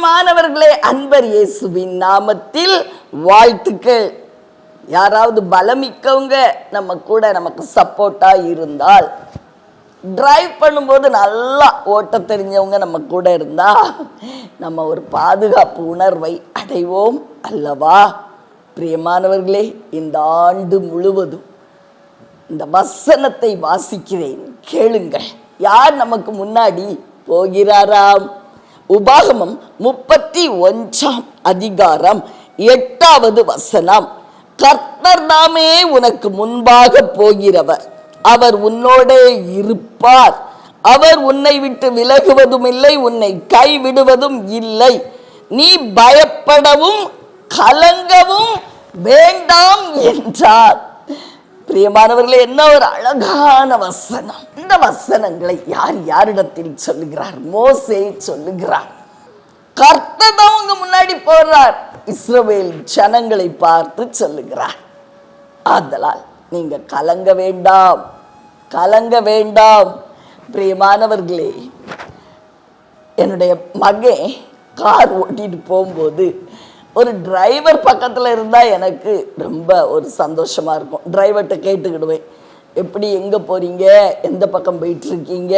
பிரியமானவர்களே அன்பர் இயேசுவின் நாமத்தில் வாழ்த்துக்கள். யாராவது பலமிக்கவங்க நம்ம கூட நமக்கு சப்போர்ட்டா இருந்தால் டிரைவ் பண்ணும்போது நல்லா ஓட்ட தெரிஞ்சவங்க நம்ம கூட இருந்தா நம்ம ஒரு பாதுகாப்பு உணர்வை அடைவோம் அல்லவா? பிரியமானவர்களே இந்த ஆண்டு முழுவதும் இந்த வசனத்தை வாசிக்கிறேன். கேளுங்கள். யார் நமக்கு முன்னாடி போகிறாராம்? உபாகமம் முப்பத்தி ஒன்றாம் அதிகாரம் எட்டாவது வசனம். கர்த்தர் தாமே உனக்கு முன்பாக போகிறவர். அவர் உன்னோடே இருப்பார். அவர் உன்னை விட்டு விலகுவதும் இல்லை உன்னை கைவிடுவதும் இல்லை. நீ பயப்படவும் கலங்கவும் வேண்டாம் என்றார். பிரியமானவர்களே என்ன ஒரு அழகான வசனம். இந்த வசனங்களை யார் யாரிடத்தில் சொல்லுகிறார்? மோசே சொல்லுகிறார். கர்த்தர் தான் உங்க முன்னாடி போறார். இஸ்ரவேல் ஜனங்களை பார்த்து சொல்லுகிறார். ஆதலால் நீங்க கலங்க வேண்டாம். கலங்க வேண்டாம். பிரியமானவர்களே என்னுடைய மகன் கார் ஓட்டிட்டு போகும்போது ஒரு டிரைவர் பக்கத்தில் இருந்தால் எனக்கு ரொம்ப ஒரு சந்தோஷமாக இருக்கும். டிரைவர்கிட்ட கேட்டுக்கிடுவேன். எப்படி எங்கே போகிறீங்க எந்த பக்கம் போயிட்டுருக்கீங்க?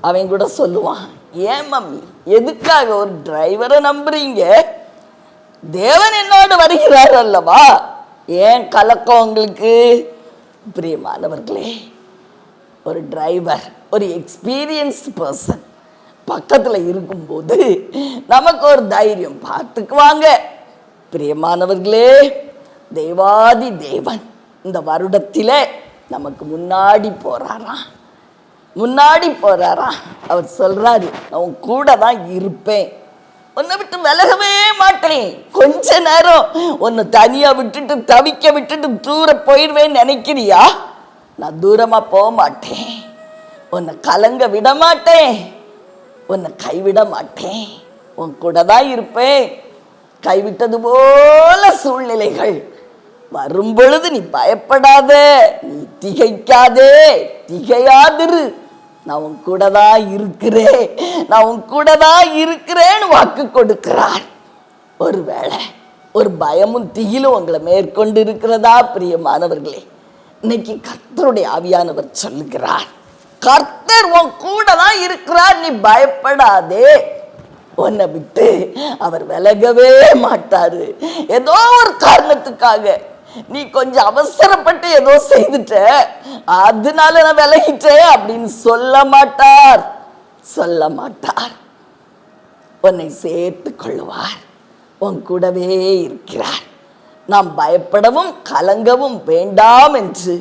அவன் கூட சொல்லுவான். ஏன் மம்மி எதுக்காக ஒரு டிரைவரை நம்புறீங்க? தேவன் என்னோடு வருகிறார் அல்லவா? ஏன் கலக்கம் உங்களுக்கு? பிரியமானவர்களே ஒரு டிரைவர் ஒரு எக்ஸ்பீரியன்ஸ்டு பர்சன் பக்கத்தில் இருக்கும்போது நமக்கு ஒரு தைரியம். பார்த்துக்குவாங்க பிரியமானவர்களே தேவாதி தேவன் இந்த வருடத்தில் நமக்கு முன்னாடி போகிறாரா முன்னாடி போகிறாரா அவர் சொல்கிறாரு அவன் கூட தான் இருப்பேன். உன்னை விட்டு விலகவே மாட்டேன். கொஞ்ச நேரம் உன்னை தனியாக விட்டுட்டு தவிக்க விட்டுட்டு தூர போயிடுவேன்னு நினைக்கிறியா? நான் தூரமாக போக மாட்டேன். உன்னை கலங்க விட மாட்டேன். உன்னை கைவிட மாட்டேன். உன் கூட தான் இருப்பேன். கைவிட்டது போல சூழ்நிலைகள். வரும்பொழுது நீ பயப்படாத. நீ திகைக்காதே. திகையாதிரு. நான் உன் கூட தான் இருக்கிறேன். நான் உன் கூட தான் இருக்கிறேன்னு வாக்கு கொடுக்கிறான் ஒருவேளை ஒரு பயமும் திகிலும் உங்களை மேற்கொண்டு இருக்கிறதா பிரியமானவர்களே? இன்னைக்கு கத்தருடைய ஆவியானவர் சொல்லுகிறார். கர்த்தர் உன் கூட தான் இருக்கிறார் நீ பயப்படாதே. உன்னை விட்டு அவர் விலகவே மாட்டாரு. ஏதோ ஒரு காரணத்துக்காக. நீ கொஞ்சம் அவசரப்பட்டு ஏதோ செய்துட்ட. அதனால நான் விலகிட்டேன் அப்படின்னு சொல்ல மாட்டார். சொல்ல மாட்டார். உன்னை சேர்த்து கொள்ளுவார். உன் கூடவே இருக்கிறார். நாம் பயப்படவும் கலங்கவும் வேண்டாம் என்று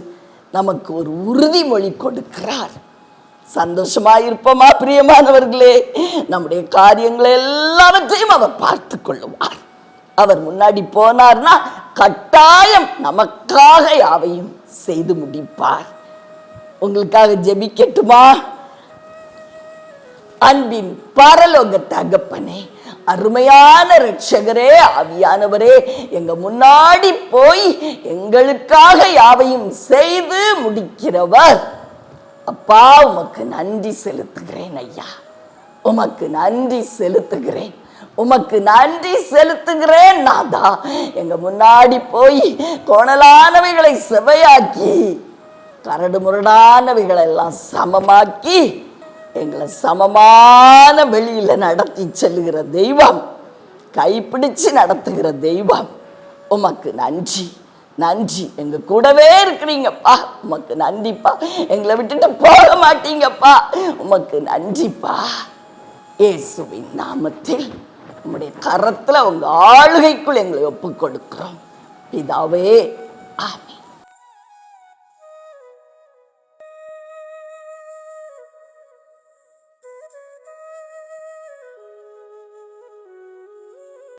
நமக்கு ஒரு உறுதிமொழி கொடுக்கிறார். சந்தோஷமா இருப்போமா பிரியமானவர்களே? நம்முடைய காரியங்களை எல்லாவற்றையும் அவர் பார்த்து கொள்ளுவார். அவர் முன்னாடி போனார்னா கட்டாயம் நமக்காக யாவையும் செய்து முடிப்பார். உங்களுக்காக ஜெபிக்கட்டுமா? அன்பின் பரலோக தகப்பனே அருமையான ரட்சகரே ஆவியானவரே எங்க முன்னாடி போய் எங்களுக்காக யாவையும் செய்து முடிக்கிறவர் அப்பா உமக்கு நன்றி செலுத்துகிறேன் ஐயா. உமக்கு நன்றி செலுத்துகிறேன். உமக்கு நன்றி செலுத்துகிறேன் நாதா. எங்க முன்னாடி போய் கோணலானவைகளை செவையாக்கி கரடு முரடானவைகளை எல்லாம் சமமாக்கி எங்களை சமமான வெளியில நடத்தி செல்லுகிற தெய்வம் கைப்பிடிச்சு நடத்துகிற தெய்வம் உமக்கு நன்றி. நன்றி. எங்க கூடவே இருக்கிறீங்கப்பா. உமக்கு நன்றிப்பா. எங்களை விட்டுட்டு போக மாட்டீங்கப்பா. உமக்கு நன்றிப்பா. இயேசுவின் நாமத்தில் உங்களுடைய கரத்துல உங்க ஆளுகைக்குள் எங்களை ஒப்பு கொடுக்கிறோம் பிதாவே ஆமென்.